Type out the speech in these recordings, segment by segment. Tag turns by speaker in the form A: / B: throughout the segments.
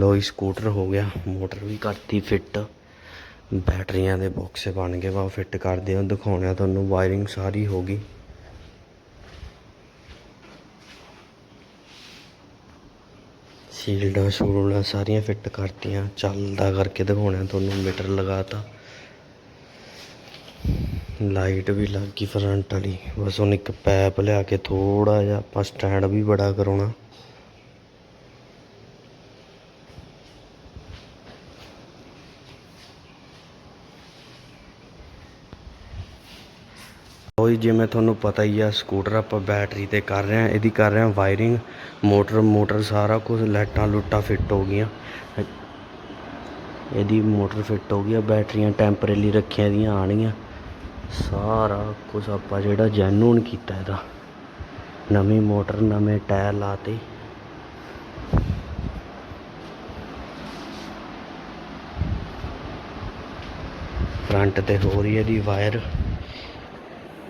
A: ਲੋ scooter ਹੋ ਗਿਆ, motor ਵੀ ਕਰਤੀ ਫਿੱਟ। ਬੈਟਰੀਆਂ ਦੇ ਬਾਕਸ ਬਣ ਗਏ ਵਾ ਫਿੱਟ ਕਰਦੇ ਆ ਦਿਖਾਉਣਿਆ ਤੁਹਾਨੂੰ ਵਾਇਰਿੰਗ ਸਾਰੀ ਹੋ ਗਈ। ਸੀਲਡਾਂ, ਸ਼ੂਲਡਾਂ ਸਾਰੀਆਂ ਫਿੱਟ ਕਰਤੀਆਂ, ਚੱਲਦਾ ਕਰਕੇ ਦਿਖਾਉਣਿਆ ਤੁਹਾਨੂੰ, ਮੀਟਰ ਲਗਾਤਾ। ਲਾਈਟ ਵੀ ਲੱਗ ਗਈ ਫਰੰਟ ਵਾਲੀ, ਬਸ ਹੁਣ ਇੱਕ ਪੈਪ ਲਿਆ ਕੇ ਥੋੜਾ ਜਿਹਾ ਆਪਾਂ ਸਟੈਂਡ ਵੀ ਬੜਾ ਕਰਾਉਣਾ। ਉਹੀ ਜਿਵੇਂ ਤੁਹਾਨੂੰ ਪਤਾ ਹੀ ਆ, ਸਕੂਟਰ ਆਪਾਂ ਬੈਟਰੀ ਤੇ ਕਰ ਰਹੇ ਆ, ਇਹਦੀ ਕਰ ਰਹੇ ਆ ਵਾਇਰਿੰਗ, ਮੋਟਰ ਮੋਟਰ ਸਾਰਾ ਕੁਝ ਲਾਈਟਾਂ ਲੁੱਟਾਂ ਫਿੱਟ ਹੋ ਗਈਆਂ। ਇਹਦੀ ਮੋਟਰ ਫਿੱਟ ਹੋ ਗਈ ਆ, ਬੈਟਰੀਆਂ ਟੈਂਪਰੇਰੀ ਰੱਖੀਆਂ ਦੀਆਂ ਆਣਗੀਆਂ ਸਾਰਾ ਕੁਝ ਆਪਾਂ ਜਿਹੜਾ ਜੈਨੂਨ ਕੀਤਾ ਇਹਦਾ। ਨਵੀਂ ਮੋਟਰ, ਨਵੇਂ ਟਾਇਰ ਲਾਤੇ। ਫਰੰਟ ਤੇ ਹੋ ਰਹੀ ਹੈ ਇਹਦੀ ਵਾਇਰ।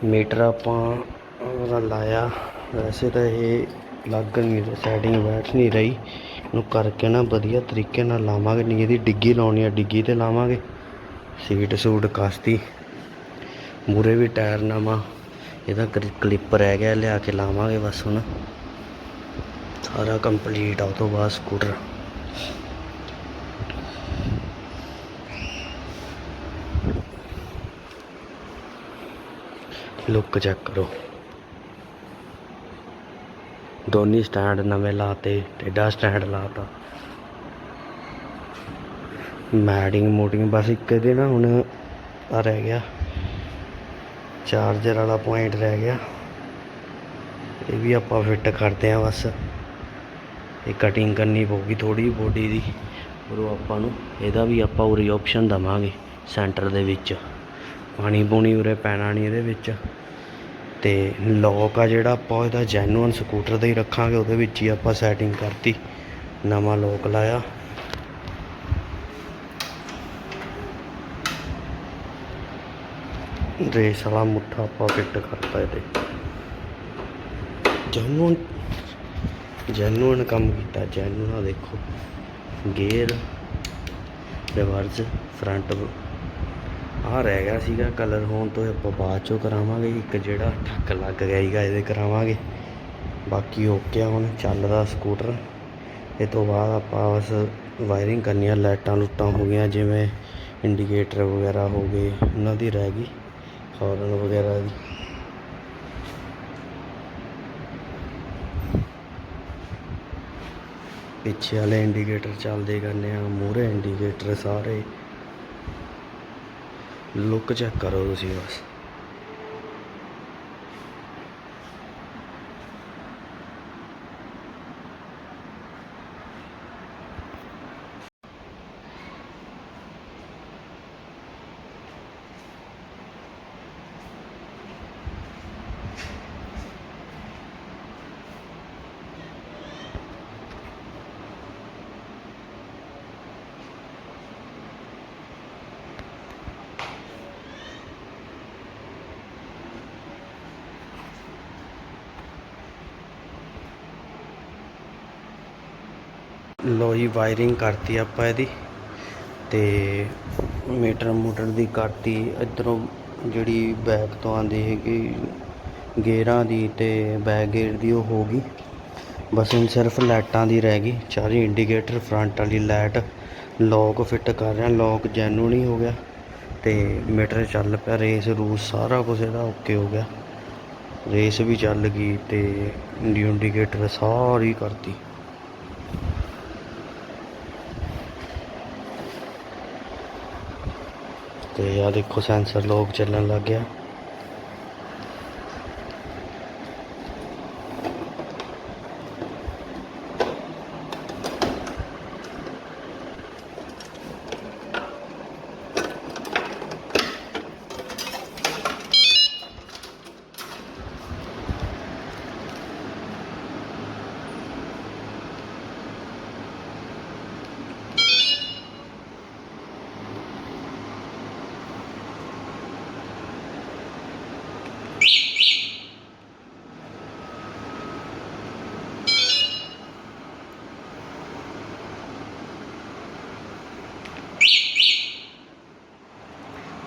A: ਮੀਟਰ ਆਪਾਂ ਉਹਦਾ ਲਾਇਆ। ਵੈਸੇ ਤਾਂ ਇਹ ਲੱਗ ਨਹੀਂ ਰਿਹਾ ਸੈਟਿੰਗ ਬੈਠ ਨਹੀਂ ਰਹੀ। ਇਹਨੂੰ ਕਰਕੇ ਨਾ ਵਧੀਆ ਤਰੀਕੇ ਨਾਲ ਲਾਵਾਂਗੇ, ਨਹੀਂ ਇਹਦੀ ਡਿੱਗੀ ਲਾਉਣੀ ਆ, ਡਿੱਗੀ ਤੇ ਲਾਵਾਂਗੇ। ਸੀਟ ਸੂਟ ਕਾਸ਼ਤੀ ਮੂਰੇ ਵੀ ਟਾਇਰ ਨਵਾਂ। ਇਹਦਾ ਕਲਿੱਪ ਰਹਿ ਗਿਆ, ਲਿਆ ਕੇ ਲਾਵਾਂਗੇ ਬਸ ਹੁਣ। ਸਾਰਾ ਕੰਪਲੀਟ ਆ, ਉਹ ਤੋਂ ਬਾਅਦ ਸਕੂਟਰ ਲੁੱਕ ਚੈੱਕ ਕਰੋ। ਦੋਨੀ ਸਟੈਂਡ ਨਵੇਂ ਲਾਤੇ ਟੇਡਾ ਸਟੈਂਡ ਲਾਤਾ। ਮੈਡਿੰਗ ਮੋਟਿੰਗ ਬਸ ਇੱਕ ਇਹਦੇ ਨਾ ਹੁਣ ਆ ਰਹਿ ਗਿਆ। ਚਾਰਜਰ ਵਾਲਾ ਪੁਆਇੰਟ ਰਹਿ ਗਿਆ। ਇਹ ਵੀ ਆਪਾਂ ਫਿੱਟ ਕਰਦੇ ਆ ਬਸ। ਇਹ ਕਟਿੰਗ ਕਰਨੀ ਪਊਗੀ ਥੋੜੀ ਬੋਡੀ ਦੀ। ਉਹ ਆਪਾਂ ਨੂੰ, ਇਹਦਾ ਵੀ ਆਪਾਂ ਉਰੇ ਆਪਸ਼ਨ ਦਵਾਂਗੇ ਸੈਂਟਰ ਦੇ ਵਿੱਚ। ਪਾਣੀ ਪੂਣੀ ਉਰੇ ਪੈਣਾ ਨਹੀਂ ਇਹਦੇ ਵਿੱਚ। ਤੇ ਲੋਕ ਆ ਜਿਹੜਾ ਆਪਾਂ ਇਹਦਾ ਜੈਨੂਅਨ ਸਕੂਟਰ ਦਾ ਹੀ ਰੱਖਾਂਗੇ, ਉਹਦੇ ਵਿੱਚ ਹੀ ਆਪਾਂ ਸੈਟਿੰਗ ਕਰਤੀ। ਨਵਾਂ ਲੋਕ ਲਾਇਆ। ਰੇਸ ਵਾਲਾ ਮੁੱਠਾ ਆਪਾਂ ਫਿੱਟ ਕਰਤਾ ਇਹਦੇ। ਜੈਨੂਅਨ ਜੈਨੂਅਨ ਕੰਮ ਕੀਤਾ ਜੈਨੂਅਨ ਦੇਖੋ। ਗੇਅਰ ਰਿਵਰਸ ਫਰੰਟ ਆ ਰਹਿ ਗਿਆ ਸੀਗਾ ਕਲਰ ਹੋਣ ਤੋਂ ਆਪਾਂ ਬਾਅਦ ਚੋਂ ਕਰਾਵਾਂਗੇ, ਇੱਕ ਜਿਹੜਾ ਠੱਕ ਲੱਗ ਗਿਆ ਸੀਗਾ ਇਹਦੇ ਕਰਾਵਾਂਗੇ। ਬਾਕੀ ਓਕੇ ਆ ਹੁਣ, ਚੱਲਦਾ ਸਕੂਟਰ ਇਹ ਤੋਂ ਬਾਅਦ ਆਪਾਂ ਬਸ ਵਾਇਰਿੰਗ ਕਰਨੀ ਆ, ਲਾਈਟਾਂ ਲੁੱਟਾਂ ਹੋ ਗਈਆਂ, ਜਿਵੇਂ ਇੰਡੀਕੇਟਰ ਵਗੈਰਾ ਹੋ ਗਏ, ਉਹਨਾਂ ਦੀ ਰਹਿ ਗਈ ਹੌਰਨ ਵਗੈਰਾ ਦੀ। ਪਿੱਛੇ ਵਾਲੇ ਇੰਡੀਕੇਟਰ ਚੱਲਦੇ ਕਰਨੇ ਆ, ਮੂਹਰੇ ਇੰਡੀਕੇਟਰ ਸਾਰੇ। ਲੁੱਕ ਚੈੱਕ ਕਰੋ ਤੁਸੀਂ ਬਸ ਲੋ ਜੀ ਵਾਇਰਿੰਗ ਕਰਤੀ ਆਪਾਂ ਇਹਦੀ ਤੇ ਮੀਟਰ ਮੋਟਰ ਦੀ ਕਰਤੀ। ਇਧਰੋਂ ਜਿਹੜੀ ਬੈਕ ਤੋਂ ਆਂਦੀ ਹੈਗੀ, ਗੇਅਰਾਂ ਦੀ ਤੇ ਬੈਕ ਗੇਅਰ ਦੀ ਉਹ ਹੋ ਗਈ। ਬਸ ਹੁਣ ਸਿਰਫ ਲਾਈਟਾਂ ਦੀ ਰਹਿ ਗਈ। ਚਾਰੇ ਇੰਡੀਕੇਟਰ ਫਰੰਟ ਵਾਲੀ ਲਾਈਟ ਲੋਕ ਫਿੱਟ ਕਰ ਰਿਹਾ। ਲੋਕ ਜੈਨੂਨ ਹੀ ਹੋ ਗਿਆ ਤੇ ਮੀਟਰ ਚੱਲ ਪਿਆ। ਰੇਸ ਰੂਸ ਸਾਰਾ ਕੁਝ ਇਹਦਾ ਓਕੇ ਹੋ ਗਿਆ। ਰੇਸ ਵੀ ਚੱਲ ਗਈ ਤੇ ਇੰਡੀਕੇਟਰ ਸਾਰੀ ਕਰਤੀ। ਤੇ ਆ ਦੇਖੋ ਸੈਂਸਰ ਲੋਕ ਚੱਲਣ ਲੱਗ ਗਿਆ।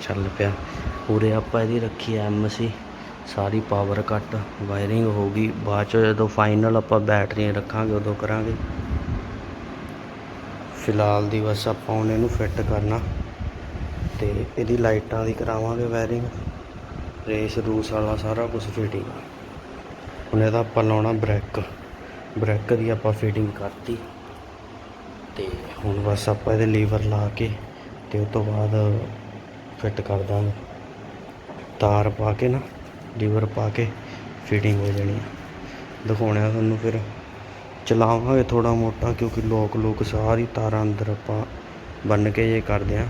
A: ਚੱਲ ਪਿਆ। ਉਰੇ ਆਪਾਂ ਇਹਦੀ ਰੱਖੀ ਐਮ ਸੀ ਸਾਰੀ ਪਾਵਰ ਕੱਟ ਵਾਇਰਿੰਗ ਹੋ ਗਈ। ਬਾਅਦ ਚ ਜਦੋਂ ਫਾਈਨਲ ਆਪਾਂ ਬੈਟਰੀਆਂ ਰੱਖਾਂਗੇ, ਉਦੋਂ ਕਰਾਂਗੇ। ਫਿਲਹਾਲ ਦੀ ਬਸ ਆਪਾਂ ਹੁਣ ਇਹਨੂੰ ਫਿੱਟ ਕਰਨਾ। ਤੇ ਇਹਦੀ ਲਾਈਟਾਂ ਦੀ ਕਰਾਵਾਂਗੇ ਵਾਇਰਿੰਗ ਰੇਸ ਰੂਸ ਵਾਲਾ ਸਾਰਾ ਕੁਝ ਫਿਟਿੰਗ ਹੁਣ ਇਹਦਾ ਆਪਾਂ ਲਾਉਣਾ ਬ੍ਰੇਕ ਬ੍ਰੇਕ ਦੀ ਆਪਾਂ ਫਿਟਿੰਗ ਕਰਤੀ। ਤੇ ਹੁਣ ਬਸ ਆਪਾਂ ਇਹਦੇ ਲੀਵਰ ਲਾ ਕੇ, ਤੇ ਉਸ ਤੋਂ ਬਾਅਦ ਫਿੱਟ ਕਰ ਦਾਂਗੇ। ਤਾਰ ਪਾ ਕੇ ਨਾ, ਲੀਵਰ ਪਾ ਕੇ ਫਿਟਿੰਗ ਹੋ ਜਾਣੀ ਆ। ਦਿਖਾਉਣਾ ਤੁਹਾਨੂੰ ਫਿਰ। ਚਲਾਵਾਂਗੇ ਥੋੜਾ ਮੋਟਾ ਕਿਉਂਕਿ ਲੋਕ ਲੋਕ ਸਾਰੀ ਤਾਰਾਂ ਅੰਦਰ ਆਪਾਂ ਬੰਨ ਕੇ ਜੇ ਕਰਦੇ ਆ।